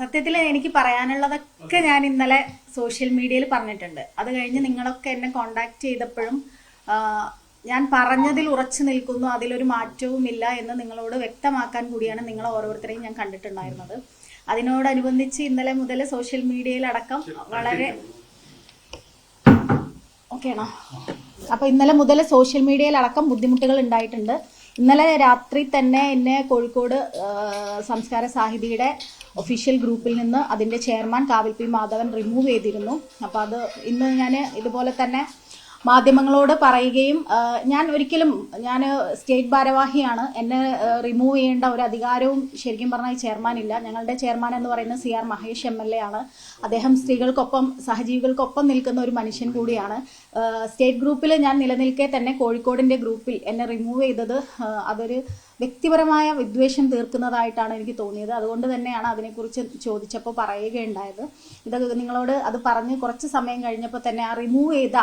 സത്യത്തിൽ എനിക്ക് പറയാനുള്ളതൊക്കെ ഞാൻ ഇന്നലെ സോഷ്യൽ മീഡിയയിൽ പറഞ്ഞിട്ടുണ്ട്. അത് കഴിഞ്ഞ് നിങ്ങളൊക്കെ എന്നെ കോണ്ടാക്ട് ചെയ്തപ്പോഴും ഞാൻ പറഞ്ഞതിൽ ഉറച്ചു നിൽക്കുന്നു. അതിലൊരു മാറ്റവും ഇല്ല എന്ന് നിങ്ങളോട് വ്യക്തമാക്കാൻ കൂടിയാണ് നിങ്ങൾ ഓരോരുത്തരെയും ഞാൻ കണ്ടിട്ടുണ്ടായിരുന്നത്. അതിനോടനുബന്ധിച്ച് ഇന്നലെ മുതൽ സോഷ്യൽ മീഡിയയിൽ അടക്കം വളരെ ഓക്കെയാണോ അപ്പൊ ഇന്നലെ മുതൽ സോഷ്യൽ മീഡിയയിൽ അടക്കം ബുദ്ധിമുട്ടുകൾ ഉണ്ടായിട്ടുണ്ട്. ഇന്നലെ രാത്രി തന്നെ എന്നെ കോഴിക്കോട് സംസ്കാര സാഹിതിയുടെ ഒഫീഷ്യൽ ഗ്രൂപ്പിൽ നിന്ന് അതിന്റെ ചെയർമാൻ കാവിൽ പി മാധവൻ റിമൂവ് ചെയ്തിരുന്നു. അപ്പോൾ അത് ഇന്ന് ഞാൻ ഇതുപോലെ തന്നെ മാധ്യമങ്ങളോട് പറയുകയും ഞാൻ ഒരിക്കലും ഞാൻ സ്റ്റേറ്റ് ഭാരവാഹിയാണ്. എന്നെ റിമൂവ് ചെയ്യേണ്ട ഒരു അധികാരവും ശരിക്കും പറഞ്ഞാൽ ചെയർമാൻ ഇല്ല. ഞങ്ങളുടെ ചെയർമാൻ എന്ന് പറയുന്നത് C R Mahesh M L A ആണ്. അദ്ദേഹം സ്ത്രീകൾക്കൊപ്പം സഹജീവികൾക്കൊപ്പം നിൽക്കുന്ന ഒരു മനുഷ്യൻ കൂടിയാണ്. സ്റ്റേറ്റ് ഗ്രൂപ്പിൽ ഞാൻ നിലനിൽക്കെ തന്നെ കോഴിക്കോടിന്റെ ഗ്രൂപ്പിൽ എന്നെ റിമൂവ് ചെയ്തത് അതൊരു വ്യക്തിപരമായ വിദ്വേഷം തീർക്കുന്നതായിട്ടാണ് എനിക്ക് തോന്നിയത്. അതുകൊണ്ട് തന്നെയാണ് അതിനെക്കുറിച്ച് ചോദിച്ചപ്പോൾ പറയുകയുണ്ടായത്. ഇത് നിങ്ങളോട് അത് പറഞ്ഞ് കുറച്ച് സമയം കഴിഞ്ഞപ്പോൾ തന്നെ ആ റിമൂവ് ചെയ്ത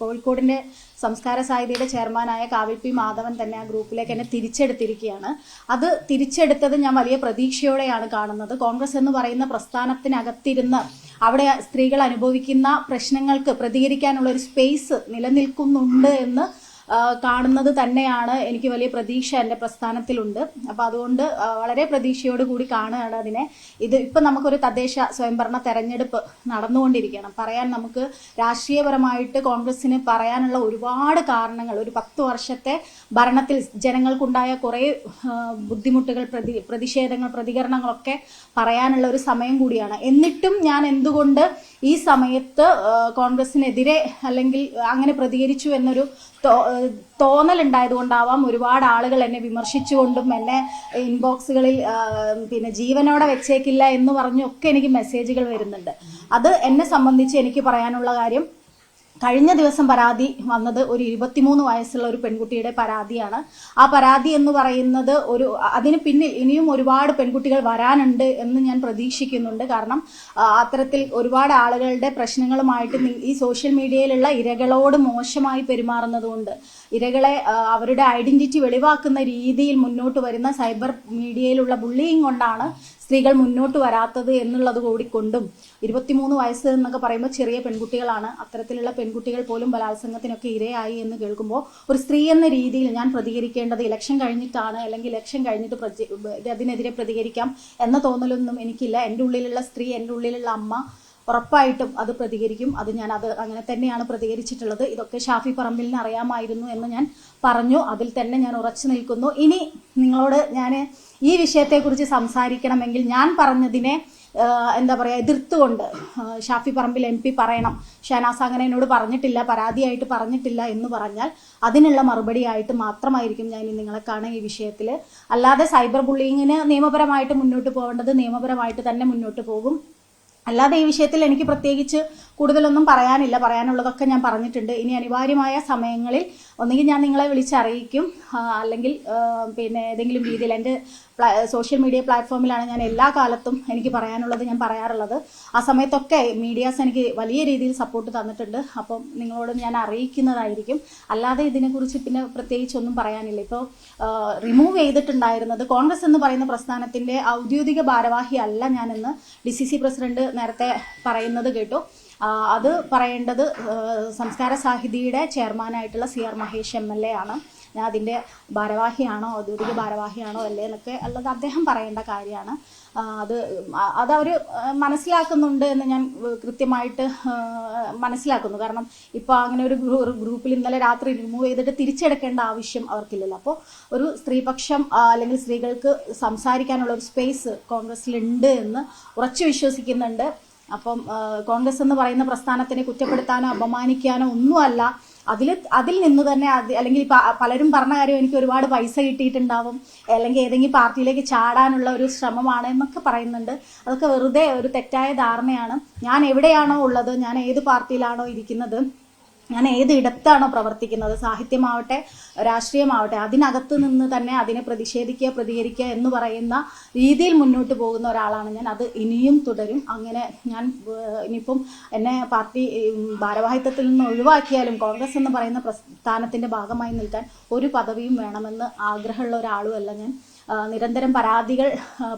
കോഴിക്കോടിന്റെ സംസ്കാര സാഹിതിയുടെ ചെയർമാനായ കാവിൽ പി മാധവൻ തന്നെ ആ ഗ്രൂപ്പിലേക്ക് എന്നെ തിരിച്ചെടുത്തിരിക്കുകയാണ്. അത് തിരിച്ചെടുത്തത് ഞാൻ വലിയ പ്രതീക്ഷയോടെയാണ് കാണുന്നത്. കോൺഗ്രസ് എന്ന് പറയുന്ന പ്രസ്ഥാനത്തിനകത്തിരുന്ന് അവിടെ സ്ത്രീകൾ അനുഭവിക്കുന്ന പ്രശ്നങ്ങൾക്ക് പ്രതികരിക്കാനുള്ള ഒരു സ്പേസ് നിലനിൽക്കുന്നുണ്ട് എന്ന് കാണുന്നത് തന്നെയാണ് എനിക്ക് വലിയ പ്രതീക്ഷ എന്റെ പ്രസ്ഥാനത്തിലുണ്ട്. അപ്പം അതുകൊണ്ട് വളരെ പ്രതീക്ഷയോട് കൂടി കാണുകയാണ് അതിനെ. ഇത് ഇപ്പം നമുക്കൊരു തദ്ദേശ സ്വയംഭരണ തെരഞ്ഞെടുപ്പ് നടന്നുകൊണ്ടിരിക്കണം പറയാൻ നമുക്ക് രാഷ്ട്രീയപരമായിട്ട് കോൺഗ്രസ്സിന് പറയാനുള്ള ഒരുപാട് കാരണങ്ങൾ ഒരു പത്ത് വർഷത്തെ ഭരണത്തിൽ ജനങ്ങൾക്കുണ്ടായ കുറേ ബുദ്ധിമുട്ടുകൾ പ്രതി പ്രതിഷേധങ്ങൾ പ്രതികരണങ്ങളൊക്കെ പറയാനുള്ള ഒരു സമയം കൂടിയാണ്. എന്നിട്ടും ഞാൻ എന്തുകൊണ്ട് ഈ സമയത്ത് കോൺഗ്രസിനെതിരെ അല്ലെങ്കിൽ അങ്ങനെ പ്രതികരിച്ചു എന്നൊരു തോ- തോന്നൽ ഉണ്ടായതുകൊണ്ടാവാം ഒരുപാട് ആളുകൾ എന്നെ വിമർശിച്ചുകൊണ്ടും എന്നെ ഇൻബോക്സുകളിൽ പിന്നെ ജീവനോടെ വെച്ചേക്കില്ല എന്ന് പറഞ്ഞൊക്കെ എനിക്ക് മെസ്സേജുകൾ വരുന്നുണ്ട്. അത് എന്നെ സംബന്ധിച്ച് എനിക്ക് പറയാനുള്ള കാര്യം കഴിഞ്ഞ ദിവസം പരാതി വന്നത് ഒരു ഇരുപത്തിമൂന്ന് വയസ്സുള്ള ഒരു പെൺകുട്ടിയുടെ പരാതിയാണ്. ആ പരാതി എന്ന് പറയുന്നത് ഒരു അതിന് പിന്നിൽ ഇനിയും ഒരുപാട് പെൺകുട്ടികൾ വരാനുണ്ട് എന്ന് ഞാൻ പ്രതീക്ഷിക്കുന്നുണ്ട്. കാരണം അത്തരത്തിൽ ഒരുപാട് ആളുകളുടെ പ്രശ്നങ്ങളുമായിട്ട് ഈ സോഷ്യൽ മീഡിയയിലുള്ള ഇരകളോട് മോശമായി പെരുമാറുന്നതുകൊണ്ട് ഇരകളെ അവരുടെ ഐഡന്റിറ്റി വെളിവാക്കുന്ന രീതിയിൽ മുന്നോട്ട് വരുന്ന സൈബർ മീഡിയയിലുള്ള ബുള്ളിയും കൊണ്ടാണ് സ്ത്രീകൾ മുന്നോട്ട് വരാത്തത് എന്നുള്ളത് കൂടി കൊണ്ടും ഇരുപത്തിമൂന്ന് വയസ്സ് എന്നൊക്കെ പറയുമ്പോൾ ചെറിയ പെൺകുട്ടികളാണ്. അത്തരത്തിലുള്ള പെൺകുട്ടികൾ പോലും ബലാത്സംഗത്തിനൊക്കെ ഇരയായി എന്ന് കേൾക്കുമ്പോൾ ഒരു സ്ത്രീ എന്ന രീതിയിൽ ഞാൻ പ്രതികരിക്കേണ്ടത് ഇലക്ഷൻ കഴിഞ്ഞിട്ടാണ് അല്ലെങ്കിൽ ഇലക്ഷൻ കഴിഞ്ഞിട്ട് അതിനെതിരെ പ്രതികരിക്കാം എന്ന തോന്നലൊന്നും എനിക്കില്ല. എന്റെ ഉള്ളിലുള്ള സ്ത്രീ എന്റെ ഉള്ളിലുള്ള അമ്മ ഉറപ്പായിട്ടും അത് പ്രതികരിക്കും. അത് ഞാൻ അത് അങ്ങനെ തന്നെയാണ് പ്രതികരിച്ചിട്ടുള്ളത്. ഇതൊക്കെ ഷാഫി പറമ്പിലിന് അറിയാമായിരുന്നു എന്ന് ഞാൻ പറഞ്ഞു. അതിൽ തന്നെ ഞാൻ ഉറച്ചു നിൽക്കുന്നു. ഇനി നിങ്ങളോട് ഞാൻ ഈ വിഷയത്തെക്കുറിച്ച് സംസാരിക്കണമെങ്കിൽ ഞാൻ പറഞ്ഞതിനെ എന്താ പറയുക എതിർത്തുകൊണ്ട് ഷാഫി പറമ്പിൽ എം പി പറയണം. ഷനാസ് അങ്ങനെ എന്നോട് പറഞ്ഞിട്ടില്ല പരാതിയായിട്ട് പറഞ്ഞിട്ടില്ല എന്ന് പറഞ്ഞാൽ അതിനുള്ള മറുപടിയായിട്ട് മാത്രമായിരിക്കും ഞാൻ നിങ്ങളെ കാണുക ഈ വിഷയത്തിൽ അല്ലാതെ സൈബർ ബുള്ളിങ്ങിന് നിയമപരമായിട്ട് മുന്നോട്ട് പോകേണ്ടത് നിയമപരമായിട്ട് തന്നെ മുന്നോട്ട് പോകും. അല്ലാതെ ഈ വിഷയത്തിൽ എനിക്ക് പ്രത്യേകിച്ച് കൂടുതലൊന്നും പറയാനില്ല. പറയാനുള്ളതൊക്കെ ഞാൻ പറഞ്ഞിട്ടുണ്ട്. ഇനി അനിവാര്യമായ സമയങ്ങളിൽ ഒന്നുകിൽ ഞാൻ നിങ്ങളെ വിളിച്ചറിയിക്കും. അല്ലെങ്കിൽ പിന്നെ ഏതെങ്കിലും രീതിയിൽ എന്റെ സോഷ്യൽ മീഡിയ പ്ലാറ്റ്ഫോമിലാണ് ഞാൻ എല്ലാ കാലത്തും എനിക്ക് പറയാനുള്ളത് ഞാൻ പറയാറുള്ളത്. ആ സമയത്തൊക്കെ മീഡിയാസ് എനിക്ക് വലിയ രീതിയിൽ സപ്പോർട്ട് തന്നിട്ടുണ്ട്. അപ്പം നിങ്ങളോട് ഞാൻ അറിയിക്കുന്നതായിരിക്കും. അല്ലാതെ ഇതിനെക്കുറിച്ച് പിന്നെ പ്രത്യേകിച്ചൊന്നും പറയാനില്ല. ഇപ്പോൾ റിമൂവ് ചെയ്തിട്ടുണ്ടായിരുന്നത് കോൺഗ്രസ് എന്ന് പറയുന്ന പ്രസ്ഥാനത്തിന്റെ ഔദ്യോഗിക ഭാരവാഹി അല്ല ഞാനെന്ന് ഡി സി സി പ്രസിഡന്റ് നേരത്തെ പറയുന്നത് കേട്ടു. അത് പറയേണ്ടത് സംസ്കാര സാഹിതിയുടെ ചെയർമാനായിട്ടുള്ള C R Mahesh M L A ആണ്. ഞാൻ അതിന്റെ ഭാരവാഹിയാണോ ഔദ്യോഗിക ഭാരവാഹിയാണോ അല്ലേ എന്നൊക്കെ ഉള്ളത് അദ്ദേഹം പറയേണ്ട കാര്യമാണ്. അത് അതവർ മനസ്സിലാക്കുന്നുണ്ട് എന്ന് ഞാൻ കൃത്യമായിട്ട് മനസ്സിലാക്കുന്നു. കാരണം ഇപ്പോൾ അങ്ങനെ ഒരു ഗ്രൂപ്പിൽ ഇന്നലെ രാത്രി റിമൂവ് ചെയ്തിട്ട് തിരിച്ചെടുക്കേണ്ട ആവശ്യം അവർക്കില്ലല്ലോ. അപ്പോൾ ഒരു സ്ത്രീപക്ഷം അല്ലെങ്കിൽ സ്ത്രീകൾക്ക് സംസാരിക്കാനുള്ള ഒരു സ്പേസ് കോൺഗ്രസിലുണ്ട് എന്ന് ഉറച്ചു വിശ്വസിക്കുന്നുണ്ട്. അപ്പം കോൺഗ്രസ് എന്ന് പറയുന്ന പ്രസ്ഥാനത്തിനെ കുറ്റപ്പെടുത്താനോ അപമാനിക്കാനോ ഒന്നുമല്ല. അതിൽ അതിൽ നിന്ന് തന്നെ അല്ലെങ്കിൽ പലരും പറഞ്ഞ കാര്യം എനിക്ക് ഒരുപാട് പൈസ കിട്ടിയിട്ടുണ്ടാവും. അല്ലെങ്കിൽ ഏതെങ്കിലും പാർട്ടിയിലേക്ക് ചാടാനുള്ള ഒരു ശ്രമമാണ് എന്നൊക്കെ പറയുന്നുണ്ട്. അതൊക്കെ വെറുതെ ഒരു തെറ്റായ ധാരണയാണ്. ഞാൻ എവിടെയാണോ ഉള്ളത് ഞാൻ ഏത് പാർട്ടിയിലാണോ ഇരിക്കുന്നത് ഞാൻ ഏത് ഇടത്താണോ പ്രവർത്തിക്കുന്നത്? സാഹിത്യമാവട്ടെ രാഷ്ട്രീയമാവട്ടെ അതിനകത്ത് നിന്ന് തന്നെ അതിനെ പ്രതിഷേധിക്കുക പ്രതികരിക്കുക എന്ന് പറയുന്ന രീതിയിൽ മുന്നോട്ട് പോകുന്ന ഒരാളാണ് ഞാൻ. അത് ഇനിയും തുടരും. അങ്ങനെ ഞാൻ ഇനിയിപ്പം എന്നെ പാർട്ടി ഭാരവാഹിത്വത്തിൽ നിന്ന് ഒഴിവാക്കിയാലും കോൺഗ്രസ് എന്ന് പറയുന്ന പ്രസ്ഥാനത്തിന്റെ ഭാഗമായി നിൽക്കാൻ ഒരു പദവിയും വേണമെന്ന് ആഗ്രഹമുള്ള ഒരാളുമല്ല ഞാൻ. നിരന്തരം പരാതികൾ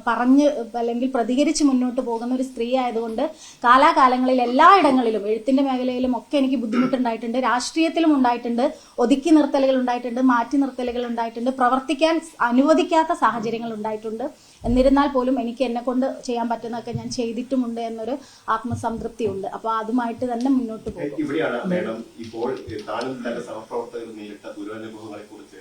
പറഞ്ഞ് അല്ലെങ്കിൽ പ്രതികരിച്ച് മുന്നോട്ട് പോകുന്ന ഒരു സ്ത്രീ ആയതുകൊണ്ട് കാലാകാലങ്ങളിൽ എല്ലായിടങ്ങളിലും എഴുത്തിന്റെ മേഖലയിലും ഒക്കെ എനിക്ക് ബുദ്ധിമുട്ടുണ്ടായിട്ടുണ്ട്. രാഷ്ട്രീയത്തിലും ഉണ്ടായിട്ടുണ്ട്. ഒതുക്കി നിർത്തലുകൾ ഉണ്ടായിട്ടുണ്ട് മാറ്റി നിർത്തലുകൾ ഉണ്ടായിട്ടുണ്ട് പ്രവർത്തിക്കാൻ അനുവദിക്കാത്ത സാഹചര്യങ്ങൾ ഉണ്ടായിട്ടുണ്ട്. എന്നിരുന്നാൽ പോലും എനിക്ക് എന്നെ കൊണ്ട് ചെയ്യാൻ പറ്റുന്നതൊക്കെ ഞാൻ ചെയ്തിട്ടുമുണ്ട് എന്നൊരു ആത്മസംതൃപ്തി ഉണ്ട് അപ്പോൾ അതുമായിട്ട് തന്നെ മുന്നോട്ട് പോകും. ഇവിടെയാണ് മേഡം ഇപ്പോൾ ഏഹ്, താനും തന്റെ സഹപ്രവർത്തകർ നേരിട്ട ദുരനുഭവങ്ങളെ കുറിച്ച്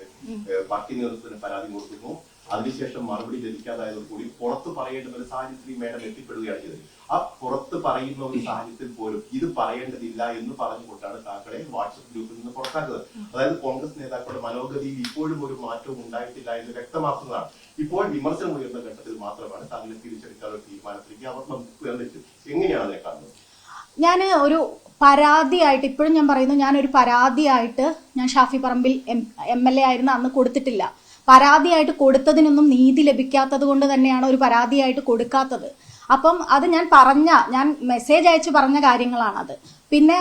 പാർട്ടി നേതൃത്വത്തിന് പരാതി കൊടുക്കുന്നു. അതിനുശേഷം മറുപടി ലഭിക്കാതായതോടുകൂടി പുറത്ത് പറയേണ്ട ഒരു സാഹചര്യത്തിൽ മേഡം എത്തിപ്പെടുകയാണ് ചെയ്തത്. ആ പുറത്ത് പറയുന്ന ഒരു സാഹചര്യത്തിൽ പോലും ഇത് പറയേണ്ടതില്ല എന്ന് പറഞ്ഞുകൊണ്ടാണ് താങ്കളെ വാട്സപ്പ് ഗ്രൂപ്പിൽ നിന്ന് പുറത്താക്കുന്നത്. അതായത് കോൺഗ്രസ് നേതാക്കളുടെ മനോഗതിയിൽ ഇപ്പോഴും ഒരു മാറ്റവും ഉണ്ടായിട്ടില്ല എന്ന് വ്യക്തമാക്കുന്നതാണ്. ഇപ്പോൾ വിമർശനം ഉയർന്ന ഘട്ടത്തിൽ മാത്രമാണ് താങ്കളെ തിരിച്ചെടുക്കാനുള്ള തീരുമാനത്തിലേക്ക് അവർ ഉയർന്നിട്ട് എങ്ങനെയാണ് അതിനെ കാണുന്നത്? ഞാൻ ഒരു പരാതിയായിട്ട് ഇപ്പോഴും ഞാൻ പറയുന്നു ഞാനൊരു പരാതിയായിട്ട് ഞാൻ Shafi Parambil M L A ആയിരുന്ന അന്ന് കൊടുത്തിട്ടില്ല. പരാതിയായിട്ട് കൊടുത്തതിനൊന്നും നീതി ലഭിക്കാത്തത് കൊണ്ട് തന്നെയാണ് ഒരു പരാതിയായിട്ട് കൊടുക്കാത്തത്. അപ്പം അത് ഞാൻ പറഞ്ഞ ഞാൻ മെസ്സേജ് അയച്ച് പറഞ്ഞ കാര്യങ്ങളാണത്. പിന്നെ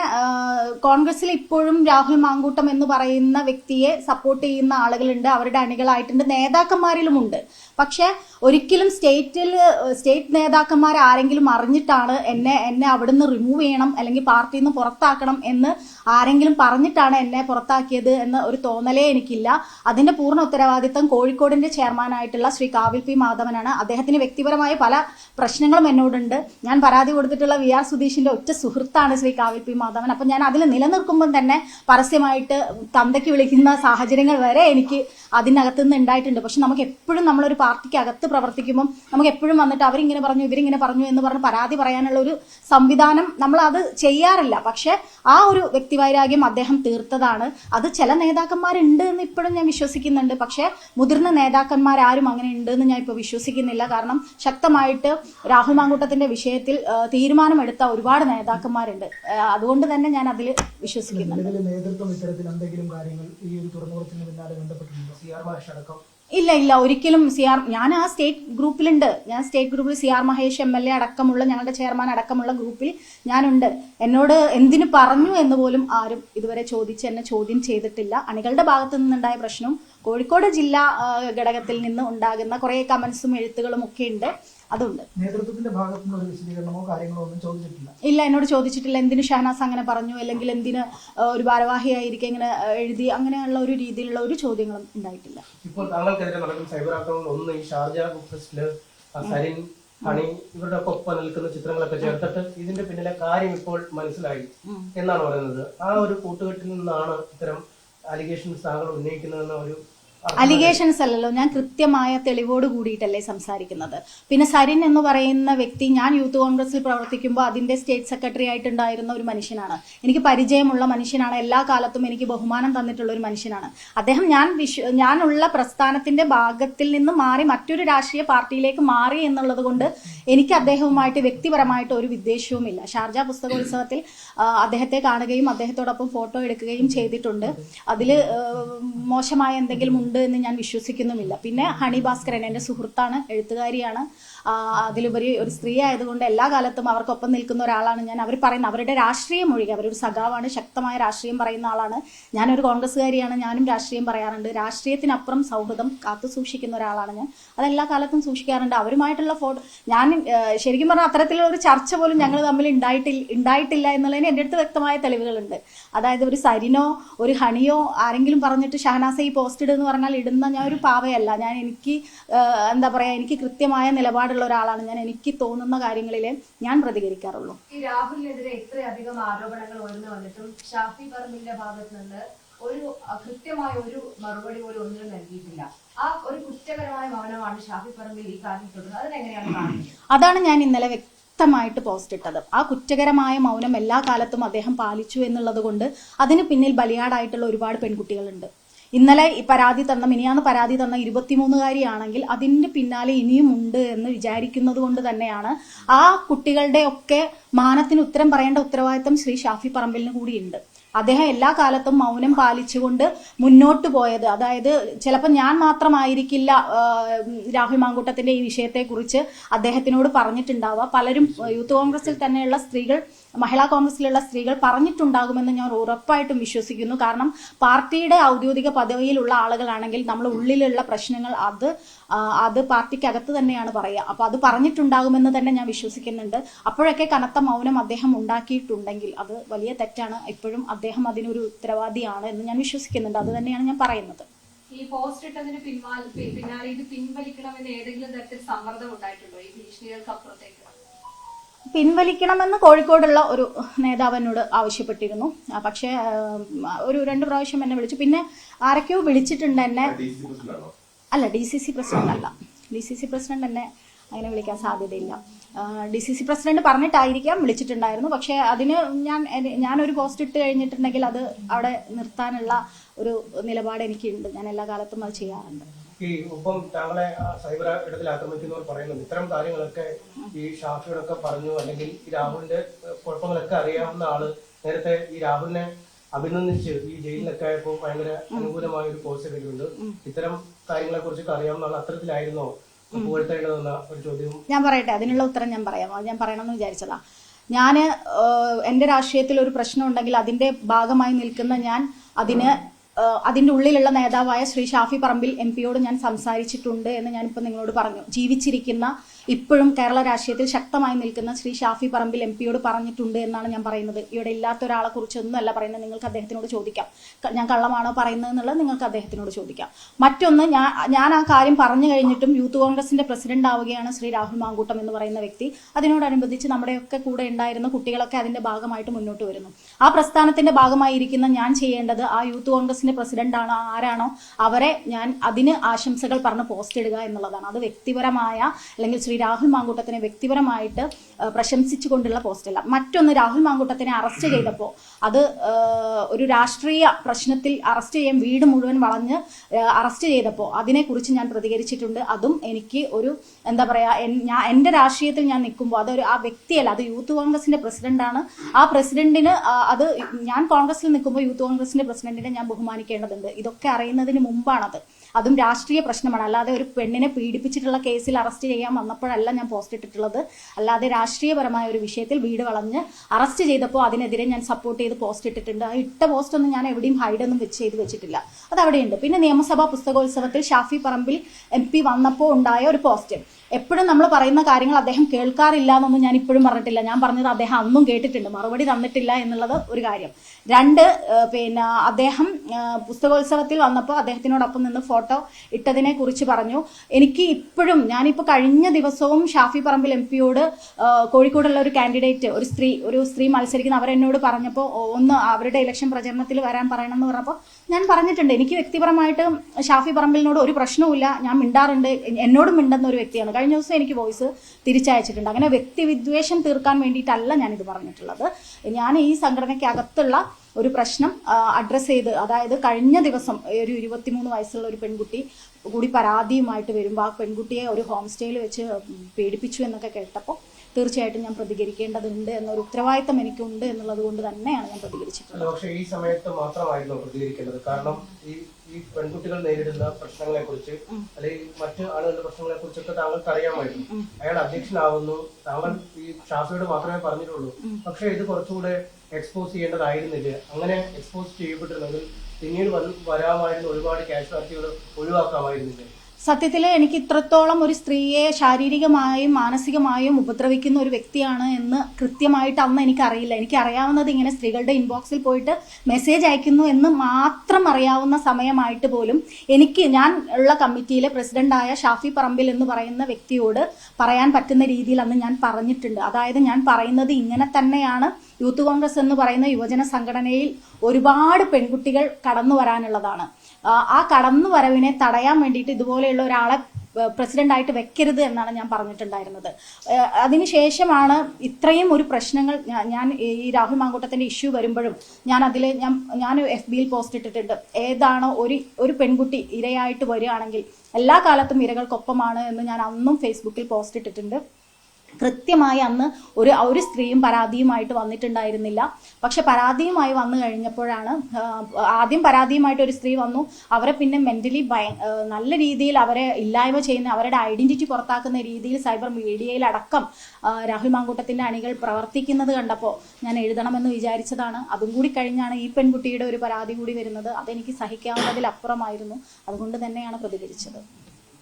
കോൺഗ്രസിൽ ഇപ്പോഴും രാഹുൽ മാങ്കൂട്ടം എന്ന് പറയുന്ന വ്യക്തിയെ സപ്പോർട്ട് ചെയ്യുന്ന ആളുകളുണ്ട്. അവരുടെ അണികളായിട്ടുണ്ട്. നേതാക്കന്മാരിലുമുണ്ട്. പക്ഷെ ഒരിക്കലും സ്റ്റേറ്റിൽ സ്റ്റേറ്റ് നേതാക്കന്മാർ ആരെങ്കിലും അറിഞ്ഞിട്ടാണ് എന്നെ എന്നെ അവിടുന്ന് റിമൂവ് ചെയ്യണം അല്ലെങ്കിൽ പാർട്ടിയിൽ നിന്ന് പുറത്താക്കണം എന്ന് ആരെങ്കിലും പറഞ്ഞിട്ടാണ് എന്നെ പുറത്താക്കിയത് എന്ന ഒരു തോന്നലേ എനിക്കില്ല. അതിന്റെ പൂർണ ഉത്തരവാദിത്തം കോഴിക്കോടിന്റെ ചെയർമാനായിട്ടുള്ള ശ്രീ കാവിൽ പി മാധവനാണ്. അദ്ദേഹത്തിന് വ്യക്തിപരമായ പല പ്രശ്നങ്ങളും എന്നോടുണ്ട്. ഞാൻ പരാതി കൊടുത്തിട്ടുള്ള വി ആർ സുധീഷിന്റെ ഒറ്റ സുഹൃത്താണ് ശ്രീ കാവിൽ പി മാധവൻ. അപ്പൊ ഞാൻ അതിൽ നിലനിൽക്കുമ്പോൾ തന്നെ പരസ്യമായിട്ട് തന്തയ്ക്ക് വിളിക്കുന്ന സാഹചര്യങ്ങൾ വരെ എനിക്ക് അതിനകത്ത് നിന്ന് ഉണ്ടായിട്ടുണ്ട്. പക്ഷെ നമുക്ക് എപ്പോഴും നമ്മളൊരു പാർട്ടിക്ക് അകത്ത് പ്രവർത്തിക്കുമ്പോൾ നമുക്ക് എപ്പോഴും വന്നിട്ട് അവരിങ്ങനെ പറഞ്ഞു ഇവരിങ്ങനെ പറഞ്ഞു എന്ന് പറഞ്ഞ് പരാതി പറയാനുള്ള ഒരു സംവിധാനം നമ്മൾ അത് ചെയ്യാറില്ല. പക്ഷെ ആ ഒരു വ്യക്തിവൈരാഗ്യം അദ്ദേഹം തീർത്തതാണ്. അത് ചില നേതാക്കന്മാരുണ്ട് എന്ന് ഇപ്പോഴും ഞാൻ വിശ്വസിക്കുന്നുണ്ട്. പക്ഷെ മുതിർന്ന നേതാക്കന്മാരാരും അങ്ങനെ ഉണ്ട് എന്ന് ഞാൻ ഇപ്പോൾ വിശ്വസിക്കുന്നില്ല. കാരണം ശക്തമായിട്ട് രാഹുൽ മാങ്കൂട്ടത്തിന്റെ വിഷയത്തിൽ തീരുമാനമെടുത്ത ഒരുപാട് നേതാക്കന്മാരുണ്ട്. അതുകൊണ്ട് തന്നെ ഞാൻ അതിൽ വിശ്വസിക്കുന്നുണ്ട്. നേതൃത്വം ഇത്തരത്തിൽ എന്തെങ്കിലും കാര്യങ്ങൾ ഈ ഒരു തുറമുഖത്തിന് പിന്നാലെ ബന്ധപ്പെട്ടിട്ടുണ്ടോ? സി ആർ ഭാഷ അടക്കം ഇല്ല ഇല്ല ഒരിക്കലും സി ആർ ഞാൻ ആ സ്റ്റേറ്റ് ഗ്രൂപ്പിലുണ്ട്. ഞാൻ സ്റ്റേറ്റ് ഗ്രൂപ്പിൽ C R Mahesh M L A അടക്കമുള്ള ഞങ്ങളുടെ ചെയർമാൻ അടക്കമുള്ള ഗ്രൂപ്പിൽ ഞാനുണ്ട്. എന്നോട് എന്തിനു പറഞ്ഞു എന്ന് പോലും ആരും ഇതുവരെ ചോദിച്ച് എന്നെ ചോദ്യം ചെയ്തിട്ടില്ല. അണികളുടെ ഭാഗത്തു നിന്നുണ്ടായ പ്രശ്നവും കോഴിക്കോട് ജില്ലാ ഘടകത്തിൽ നിന്ന് ഉണ്ടാകുന്ന കുറേ കമന്റ്സും എഴുത്തുകളും ഒക്കെ ഉണ്ട്. അതുണ്ട്. നേതൃത്വത്തിന്റെ ഭാഗത്തുനിന്ന് ഒരു വിശദീകരണമോ കാര്യങ്ങളോ ഒന്നും ചോദിച്ചിട്ടില്ല. ഇല്ല എന്നോട് ചോദിച്ചിട്ടില്ല. എന്തിനു ഷഹനാസ് അങ്ങനെ പറഞ്ഞു? അല്ലെങ്കിൽ എന്തിന് ഒരു ഭാരവാഹിയായിരിക്കും ഇങ്ങനെ എഴുതി? അങ്ങനെയുള്ള ഒരു രീതിയിലുള്ള ഒരു ചോദ്യങ്ങളും ഉണ്ടായിട്ടില്ല. ഇപ്പോൾ താങ്കൾക്കെതിരെ നടക്കുന്ന സൈബർ ആക്രമണങ്ങൾ ഒന്ന് ഈ ഷാർജ ബുക്ക് ഫെസ്റ്റിൽ സരിൻ ഹണി ഇവരുടെ ഒക്കെ ഒപ്പം നിൽക്കുന്ന ചിത്രങ്ങളൊക്കെ ചേർത്തിട്ട് ഇതിന്റെ പിന്നിലെ കാര്യം ഇപ്പോൾ മനസ്സിലായി എന്നാണ് പറയുന്നത്. ആ ഒരു കൂട്ടുകെട്ടിൽ നിന്നാണ് ഇത്തരം അലിഗേഷൻസ് താങ്കൾ ഉന്നയിക്കുന്നതെന്ന ഒരു അലിഗേഷൻസ് അല്ലല്ലോ ഞാൻ കൃത്യമായ തെളിവോട് കൂടിയിട്ടല്ലേ സംസാരിക്കുന്നത്. പിന്നെ സരിൻ എന്ന് പറയുന്ന വ്യക്തി ഞാൻ യൂത്ത് കോൺഗ്രസിൽ പ്രവർത്തിക്കുമ്പോൾ അതിന്റെ സ്റ്റേറ്റ് സെക്രട്ടറി ആയിട്ടുണ്ടായിരുന്ന ഒരു മനുഷ്യനാണ്. എനിക്ക് പരിചയമുള്ള മനുഷ്യനാണ്. എല്ലാ കാലത്തും എനിക്ക് ബഹുമാനം തന്നിട്ടുള്ള ഒരു മനുഷ്യനാണ്. അദ്ദേഹം ഞാൻ വിശ്വ ഞാനുള്ള പ്രസ്ഥാനത്തിന്റെ ഭാഗത്തിൽ നിന്ന് മാറി മറ്റൊരു രാഷ്ട്രീയ പാർട്ടിയിലേക്ക് മാറി എന്നുള്ളത് കൊണ്ട് എനിക്ക് അദ്ദേഹവുമായിട്ട് വ്യക്തിപരമായിട്ട് ഒരു വിദ്വേഷവുമില്ല. ഷാർജ പുസ്തകോത്സവത്തിൽ അദ്ദേഹത്തെ കാണുകയും അദ്ദേഹത്തോടൊപ്പം ഫോട്ടോ എടുക്കുകയും ചെയ്തിട്ടുണ്ട്. അതിൽ മോശമായ എന്തെങ്കിലും ഉണ്ട് എന്ന് ഞാൻ വിശ്വസിക്കുന്നുമില്ല. പിന്നെ ഹണി ഭാസ്കരൻ എന്റെ സുഹൃത്താണ് എഴുത്തുകാരിയാണ്. അതിലുപരി ഒരു സ്ത്രീ ആയതുകൊണ്ട് എല്ലാ കാലത്തും അവർക്കൊപ്പം നിൽക്കുന്ന ഒരാളാണ് ഞാൻ. അവർ പറയുന്നത് അവരുടെ രാഷ്ട്രീയം ഒഴികെ അവരൊരു സഖാവാണ് ശക്തമായ രാഷ്ട്രീയം പറയുന്ന ആളാണ്. ഞാനൊരു കോൺഗ്രസ്സുകാരിയാണ് ഞാനും രാഷ്ട്രീയം പറയാറുണ്ട്. രാഷ്ട്രീയത്തിനപ്പുറം സൗഹൃദം കാത്തു സൂക്ഷിക്കുന്ന ഒരാളാണ് ഞാൻ. അതെല്ലാ കാലത്തും സൂക്ഷിക്കാറുണ്ട്. അവരുമായിട്ടുള്ള ഫോട്ടോ ഞാൻ ശരിക്കും പറഞ്ഞാൽ അത്തരത്തിലുള്ള ഒരു ചർച്ച പോലും ഞങ്ങൾ തമ്മിൽ ഉണ്ടായിട്ടില്ല ഉണ്ടായിട്ടില്ല എന്നുള്ളതിന് എന്റെ അടുത്ത് വ്യക്തമായ തെളിവുകളുണ്ട്. അതായത് ഒരു സരിനോ ഒരു ഹണിയോ ആരെങ്കിലും പറഞ്ഞിട്ട് ഷഹനാസ ഈ പോസ്റ്റ് ഇടുന്ന് പറഞ്ഞാൽ ഇടുന്ന ഞാൻ ഒരു പാവയല്ല. ഞാൻ എനിക്ക് എന്താ പറയാ എനിക്ക് കൃത്യമായ നിലപാടുള്ള ഒരാളാണ് ഞാൻ. എനിക്ക് തോന്നുന്ന കാര്യങ്ങളിലെ ഞാൻ പ്രതികരിക്കാറുള്ളൂ. ഈ രാഹുലിനെതിരെ ഇത്രയധികം ആരോപണങ്ങൾ ഉയർന്നു വന്നിട്ടും ഷാഫി പറമ്പിന്റെ ഭാഗത്ത് നിന്ന് ഒരു കൃത്യമായ ഒരു മറുപടി പോലും ഒന്നിനും നൽകിയിട്ടില്ല. ആ ഒരു കുറ്റകരമായ മൗനമാണ് ഷാഫി പറമ്പിൽ ഈ കാര്യം തുടരുന്നത്. അതിനെങ്ങനെയാണ് കാണുന്നത്? അതാണ് ഞാൻ ഇന്നലെ വ്യക്തമായിട്ട് പോസ്റ്റ് ഇട്ടത്. ആ കുറ്റകരമായ മൗനം എല്ലാ കാലത്തും അദ്ദേഹം പാലിച്ചു എന്നുള്ളത് കൊണ്ട് അതിന് പിന്നിൽ ബലിയാടായിട്ടുള്ള ഒരുപാട് പെൺകുട്ടികളുണ്ട്. ഇന്നലെ പരാതി തന്ന മിനിയാന്ന് പരാതി തന്ന ഇരുപത്തിമൂന്നുകാരിയാണെങ്കിൽ അതിന്റെ പിന്നാലെ ഇനിയും ഉണ്ട് എന്ന് വിചാരിക്കുന്നത് കൊണ്ട് തന്നെയാണ് ആ കുട്ടികളുടെ ഒക്കെ മാനത്തിന് ഉത്തരം പറയേണ്ട ഉത്തരവാദിത്തം ശ്രീ ഷാഫി പറമ്പിലിന് കൂടിയുണ്ട്. അദ്ദേഹം എല്ലാ കാലത്തും മൗനം പാലിച്ചുകൊണ്ട് മുന്നോട്ട് പോയത്. അതായത് ചിലപ്പോൾ ഞാൻ മാത്രമായിരിക്കില്ല രാഹുൽ മാങ്കൂട്ടത്തിന്റെ ഈ വിഷയത്തെക്കുറിച്ച് അദ്ദേഹത്തിനോട് പറഞ്ഞിട്ടുണ്ടാവുക. പലരും യൂത്ത് കോൺഗ്രസിൽ തന്നെയുള്ള സ്ത്രീകൾ മഹിളാ കോൺഗ്രസിലുള്ള സ്ത്രീകൾ പറഞ്ഞിട്ടുണ്ടാകുമെന്ന് ഞാൻ ഉറപ്പായിട്ടും വിശ്വസിക്കുന്നു. കാരണം പാർട്ടിയുടെ ഔദ്യോഗിക പദവിയിലുള്ള ആളുകളാണെങ്കിൽ നമ്മൾ ഉള്ളിലുള്ള പ്രശ്നങ്ങൾ അത് അത് പാർട്ടിക്കകത്ത് തന്നെയാണ് പറയുക. അപ്പൊ അത് പറഞ്ഞിട്ടുണ്ടാകുമെന്ന് തന്നെ ഞാൻ വിശ്വസിക്കുന്നുണ്ട്. അപ്പോഴൊക്കെ കനത്ത മൗനം അദ്ദേഹം ഉണ്ടാക്കിയിട്ടുണ്ടെങ്കിൽ അത് വലിയ തെറ്റാണ്. ഇപ്പോഴും അദ്ദേഹം അതിനൊരു ഉത്തരവാദിയാണ് എന്ന് ഞാൻ വിശ്വസിക്കുന്നുണ്ട്. അത് തന്നെയാണ് ഞാൻ പറയുന്നത്. ഈ പോസ്റ്റ് ഇട്ടതിന് പിൻവാൽ പിന്നാലെ ഇത് പിൻവലിക്കണമെന്ന് ഏതെങ്കിലും തരത്തിൽ സമ്മർദ്ദം ഉണ്ടായിട്ടുണ്ടോ? ഈ ഭീഷണികൾക്ക് അപ്പുറത്തേക്ക് പിൻവലിക്കണമെന്ന് കോഴിക്കോടുള്ള ഒരു നേതാവ് എന്നോട് ആവശ്യപ്പെട്ടിരുന്നു. പക്ഷേ ഒരു രണ്ട് പ്രാവശ്യം എന്നെ വിളിച്ചു. പിന്നെ ആരൊക്കെയോ വിളിച്ചിട്ടുണ്ട് എന്നെ. അല്ല ഡി സി സി പ്രസിഡന്റ് അല്ല ഡി സി സി പ്രസിഡന്റ് എന്നെ അങ്ങനെ വിളിക്കാൻ സാധ്യതയില്ല. ഡി സി സി പ്രസിഡന്റ് പറഞ്ഞിട്ടായിരിക്കാം വിളിച്ചിട്ടുണ്ടായിരുന്നു. പക്ഷേ അതിന് ഞാൻ ഞാനൊരു പോസ്റ്റ് ഇട്ട് കഴിഞ്ഞിട്ടുണ്ടെങ്കിൽ അത് അവിടെ നിർത്താനുള്ള ഒരു നിലപാട് എനിക്കുണ്ട്. ഞാൻ എല്ലാ കാലത്തും അത് ചെയ്യാറുണ്ട്. ഈ ഒപ്പം താങ്കളെ സൈബർ ഇടത്തിൽ ആക്രമിക്കുന്നവർ പറയുന്നുണ്ട്. ഇത്തരം കാര്യങ്ങളൊക്കെ ഈ ഷാഫിയോടൊക്കെ പറഞ്ഞു അല്ലെങ്കിൽ ഈ രാഹുലിന്റെ കുഴപ്പങ്ങളൊക്കെ അറിയാവുന്ന ആൾ നേരത്തെ ഈ രാഹുലിനെ അഭിനന്ദിച്ച് ഈ ജയിലിലൊക്കെ ആയപ്പോൾ ഭയങ്കര അനുകൂലമായ ഒരു പോസ്റ്റ് വരുന്നുണ്ട് ഇത്തരം കാര്യങ്ങളെ കുറിച്ചൊക്കെ അറിയാവുന്ന ആൾ അത്തരത്തിലായിരുന്നോ? ഒരു ചോദ്യം. ഞാൻ പറയട്ടെ അതിനുള്ള ഉത്തരം ഞാൻ പറയാം. അത് ഞാൻ പറയണമെന്ന് വിചാരിച്ചതാ. ഞാൻ എന്റെ രാഷ്ട്രീയത്തിൽ ഒരു പ്രശ്നം ഉണ്ടെങ്കിൽ അതിന്റെ ഭാഗമായി നിൽക്കുന്ന ഞാൻ അതിന് അതിന്റെ ഉള്ളിലുള്ള നേതാവായ ശ്രീ ഷാഫി പറമ്പിൽ എം പിയോട് ഞാൻ സംസാരിച്ചിട്ടുണ്ട് എന്ന് ഞാനിപ്പോൾ നിങ്ങളോട് പറഞ്ഞു. ജീവിച്ചിരിക്കുന്ന ഇപ്പോഴും കേരള രാഷ്ട്രീയത്തിൽ ശക്തമായി നിൽക്കുന്ന ശ്രീ ഷാഫി പറമ്പിൽ എം പിയോട് പറഞ്ഞിട്ടുണ്ട് എന്നാണ് ഞാൻ പറയുന്നത്. ഇവിടെ ഇല്ലാത്ത ഒരാളെ കുറിച്ചൊന്നും അല്ല പറയുന്നത്. നിങ്ങൾക്ക് അദ്ദേഹത്തിനോട് ചോദിക്കാം. ഞാൻ കള്ളമാണോ പറയുന്നത് എന്നുള്ളത് നിങ്ങൾക്ക് അദ്ദേഹത്തിനോട് ചോദിക്കാം. മറ്റൊന്ന് ഞാൻ ഞാൻ ആ കാര്യം പറഞ്ഞു കഴിഞ്ഞിട്ടും യൂത്ത് കോൺഗ്രസിന്റെ പ്രസിഡന്റ് ആവുകയാണ് ശ്രീ രാഹുൽ മാങ്കൂട്ടം എന്ന് പറയുന്ന വ്യക്തി. അതിനോടനുബന്ധിച്ച് നമ്മുടെയൊക്കെ കൂടെ ഉണ്ടായിരുന്ന കുട്ടികളൊക്കെ അതിന്റെ ഭാഗമായിട്ട് മുന്നോട്ട് വരുന്നു. ആ പ്രസ്ഥാനത്തിന്റെ ഭാഗമായിരിക്കുന്ന ഞാൻ ചെയ്യേണ്ടത് ആ യൂത്ത് കോൺഗ്രസിന്റെ പ്രസിഡന്റ് ആണോ ആരാണോ അവരെ ഞാൻ അതിന് ആശംസകൾ പറഞ്ഞ് പോസ്റ്റ് ഇടുക എന്നുള്ളതാണ്. അത് വ്യക്തിപരമായ അല്ലെങ്കിൽ ശ്രീ രാഹുൽ മാങ്കൂട്ടത്തിനെ വ്യക്തിപരമായിട്ട് പ്രശംസിച്ചുകൊണ്ടുള്ള പോസ്റ്റല്ല മറ്റൊന്ന് രാഹുൽ മാങ്കൂട്ടത്തിനെ അറസ്റ്റ് ചെയ്തപ്പോൾ അത് ഒരു രാഷ്ട്രീയ പ്രശ്നത്തിൽ അറസ്റ്റ് ചെയ്യാൻ വീട് മുഴുവൻ വളഞ്ഞ് അറസ്റ്റ് ചെയ്തപ്പോൾ അതിനെക്കുറിച്ച് ഞാൻ പ്രതികരിച്ചിട്ടുണ്ട്. അതും എനിക്ക് ഒരു എന്താ പറയാ ഞാൻ എന്റെ രാഷ്ട്രീയത്തിൽ ഞാൻ നിൽക്കുമ്പോൾ അതൊരു ആ വ്യക്തിയല്ല അത് യൂത്ത് കോൺഗ്രസിന്റെ പ്രസിഡന്റാണ്. ആ പ്രസിഡന്റിന് അത് ഞാൻ കോൺഗ്രസിൽ നിൽക്കുമ്പോൾ യൂത്ത് കോൺഗ്രസിന്റെ പ്രസിഡന്റിനെ ഞാൻ ബഹുമാനിക്കേണ്ടതുണ്ട് ഇതൊക്കെ അറിയുന്നതിന് മുമ്പാണത്. അതും രാഷ്ട്രീയ പ്രശ്നമാണ്. അല്ലാതെ ഒരു പെണ്ണിനെ പീഡിപ്പിച്ചിട്ടുള്ള കേസിൽ അറസ്റ്റ് ചെയ്യാൻ വന്നപ്പോഴല്ല ഞാൻ പോസ്റ്റ് ഇട്ടിട്ടുള്ളത്. അല്ലാതെ രാഷ്ട്രീയപരമായ ഒരു വിഷയത്തിൽ വീട് വളഞ്ഞ് അറസ്റ്റ് ചെയ്തപ്പോൾ അതിനെതിരെ ഞാൻ സപ്പോർട്ട് ചെയ്ത് പോസ്റ്റ് ഇട്ടിട്ടുണ്ട്. ആ ഇട്ട പോസ്റ്റ് ഒന്നും ഞാൻ എവിടെയും ഹൈഡൊന്നും വെച്ച് ചെയ്ത് വെച്ചിട്ടില്ല. അത് അവിടെയുണ്ട് പിന്നെ നിയമസഭാ പുസ്തകോത്സവത്തിൽ ഷാഫി പറമ്പിൽ എം പി വന്നപ്പോൾ ഉണ്ടായ ഒരു പോസ്റ്റ്. എപ്പോഴും നമ്മൾ പറയുന്ന കാര്യങ്ങൾ അദ്ദേഹം കേൾക്കാറില്ല എന്നൊന്നും ഞാൻ ഇപ്പോഴും പറഞ്ഞിട്ടില്ല. ഞാൻ പറഞ്ഞത് അദ്ദേഹം അന്നും കേട്ടിട്ടുണ്ട്. മറുപടി തന്നിട്ടില്ല എന്നുള്ളത് ഒരു കാര്യം. രണ്ട് പിന്നെ അദ്ദേഹം പുസ്തകോത്സവത്തിൽ വന്നപ്പോൾ അദ്ദേഹത്തിനോടൊപ്പം നിന്ന് ഫോട്ടോ ഇട്ടതിനെ കുറിച്ച് പറഞ്ഞു. എനിക്ക് ഇപ്പോഴും ഞാനിപ്പോൾ കഴിഞ്ഞ ദിവസവും ഷാഫി പറമ്പിൽ എം പിയോട് കോഴിക്കോടുള്ള ഒരു കാൻഡിഡേറ്റ് ഒരു സ്ത്രീ ഒരു സ്ത്രീ മത്സരിക്കുന്ന അവരെന്നോട് പറഞ്ഞപ്പോൾ ഒന്ന് അവരുടെ ഇലക്ഷൻ പ്രചരണത്തിൽ വരാൻ പറയണം എന്ന് പറഞ്ഞപ്പോൾ ഞാൻ പറഞ്ഞിട്ടുണ്ട്. എനിക്ക് വ്യക്തിപരമായിട്ട് ഷാഫി പറമ്പിലിനോട് ഒരു പ്രശ്നവുമില്ല. ഞാൻ മിണ്ടാറുണ്ട്. എന്നോടും മിണ്ടുന്ന ഒരു വ്യക്തിയാണ്. കഴിഞ്ഞ ദിവസം എനിക്ക് വോയിസ് തിരിച്ചയച്ചിട്ടുണ്ട്. അങ്ങനെ വ്യക്തി വിദ്വേഷം തീർക്കാൻ വേണ്ടിയിട്ടല്ല ഞാനിത് പറഞ്ഞിട്ടുള്ളത്. ഞാൻ ഈ സംഘടനയ്ക്കകത്തുള്ള ഒരു പ്രശ്നം അഡ്രസ്സ് ചെയ്ത് അതായത് കഴിഞ്ഞ ദിവസം ഒരു ഇരുപത്തിമൂന്ന് വയസ്സുള്ള ഒരു പെൺകുട്ടി കൂടി പരാതിയുമായിട്ട് വരുമ്പോൾ ആ പെൺകുട്ടിയെ ഒരു ഹോം സ്റ്റേയിൽ വെച്ച് പീഡിപ്പിച്ചു എന്നൊക്കെ കേട്ടപ്പോൾ തീർച്ചയായിട്ടും ഞാൻ പ്രതികരിക്കേണ്ടതുണ്ട് എന്നൊരു ഉത്തരവാദിത്തം എനിക്കുണ്ട് എന്നുള്ളത് കൊണ്ട് തന്നെയാണ് ഞാൻ പ്രതികരിച്ചിട്ടുള്ളത്. പക്ഷേ ഈ സമയത്ത് മാത്രമായിരുന്നു പ്രതികരിക്കേണ്ടത്. കാരണം ഈ ഈ പെൺകുട്ടികൾ നേരിടുന്ന പ്രശ്നങ്ങളെ കുറിച്ച് അല്ലെങ്കിൽ മറ്റ് ആളുകളുടെ പ്രശ്നങ്ങളെ കുറിച്ചൊക്കെ താങ്കൾക്ക് അറിയാമായിരുന്നു അയാൾ അധ്യക്ഷനാവുന്നു. താങ്കൾ ഈ ഷാഫിയോട് മാത്രമേ പറഞ്ഞിട്ടുള്ളൂ. പക്ഷേ ഇത് കുറച്ചുകൂടെ എക്സ്പോസ് ചെയ്യേണ്ടതായിരുന്നില്ല. അങ്ങനെ എക്സ്പോസ് ചെയ്യപ്പെട്ടിരുന്നെങ്കിൽ പിന്നീട് വന്ന് വരാമായിരുന്ന ഒരുപാട് കാഷ്വാലിറ്റികൾ ഒഴിവാക്കാമായിരുന്നില്ലേ. സത്യത്തിൽ എനിക്ക് ഇത്രത്തോളം ഒരു സ്ത്രീയെ ശാരീരികമായും മാനസികമായും ഉപദ്രവിക്കുന്ന ഒരു വ്യക്തിയാണ് എന്ന് കൃത്യമായിട്ട് അന്ന് എനിക്കറിയില്ല. എനിക്ക് അറിയാവുന്നത് ഇങ്ങനെ സ്ത്രീകളുടെ ഇൻബോക്സിൽ പോയിട്ട് മെസ്സേജ് അയക്കുന്നു എന്ന് മാത്രം അറിയാവുന്ന സമയമായിട്ട് പോലും എനിക്ക് ഞാൻ ഉള്ള കമ്മിറ്റിയിലെ പ്രസിഡന്റായ ഷാഫി പറമ്പിൽ എന്ന് പറയുന്ന വ്യക്തിയോട് പറയാൻ പറ്റുന്ന രീതിയിൽ അന്ന് ഞാൻ പറഞ്ഞിട്ടുണ്ട്. അതായത് ഞാൻ പറയുന്നത് ഇങ്ങനെ തന്നെയാണ്. യൂത്ത് കോൺഗ്രസ് എന്ന് പറയുന്ന യുവജന സംഘടനയിൽ ഒരുപാട് പെൺകുട്ടികൾ കടന്നു വരാനുള്ളതാണ് ആ, കടന്നു വരവിനെ തടയാൻ വേണ്ടിയിട്ട് ഇതുപോലെയുള്ള ഒരാളെ പ്രസിഡന്റ് ആയിട്ട് വെക്കരുത് എന്നാണ് ഞാൻ പറഞ്ഞിട്ടുണ്ടായിരുന്നത്. അതിനുശേഷമാണ് ഇത്രയും ഒരു പ്രശ്നങ്ങൾ ഞാൻ ഈ രാഹുൽ മാങ്കൂട്ടത്തിന്റെ ഇഷ്യൂ വരുമ്പോഴും ഞാൻ അതിൽ ഞാൻ ഞാൻ എഫ് ബിയിൽ പോസ്റ്റ് ഇട്ടിട്ടുണ്ട്. ഏതാണോ ഒരു ഒരു പെൺകുട്ടി ഇരയായിട്ട് വരികയാണെങ്കിൽ എല്ലാ കാലത്തും ഇരകൾക്കൊപ്പമാണ് എന്ന് ഞാൻ അന്നും ഫേസ്ബുക്കിൽ പോസ്റ്റ് ഇട്ടിട്ടുണ്ട്. കൃത്യമായി അന്ന് ഒരു ഒരു സ്ത്രീയും പരാതിയുമായിട്ട് വന്നിട്ടുണ്ടായിരുന്നില്ല. പക്ഷെ പരാതിയുമായി വന്നു കഴിഞ്ഞപ്പോഴാണ് ആദ്യം പരാതിയുമായിട്ട് ഒരു സ്ത്രീ വന്നു. അവരെ പിന്നെ മെന്റലി ഭയ നല്ല രീതിയിൽ അവരെ ഇല്ലായ്മ ചെയ്യുന്ന അവരുടെ ഐഡന്റിറ്റി പുറത്താക്കുന്ന രീതിയിൽ സൈബർ മീഡിയയിലടക്കം രാഹുൽ മാങ്കൂട്ടത്തിന്റെ അണികൾ പ്രവർത്തിക്കുന്നത് കണ്ടപ്പോൾ ഞാൻ എഴുതണമെന്ന് വിചാരിച്ചതാണ്. അതും കൂടി കഴിഞ്ഞാണ് ഈ പെൺകുട്ടിയുടെ ഒരു പരാതി കൂടി വരുന്നത്. അതെനിക്ക് സഹിക്കാവുന്നതിലപ്പുറമായിരുന്നു. അതുകൊണ്ട് തന്നെയാണ് പ്രതികരിച്ചത്.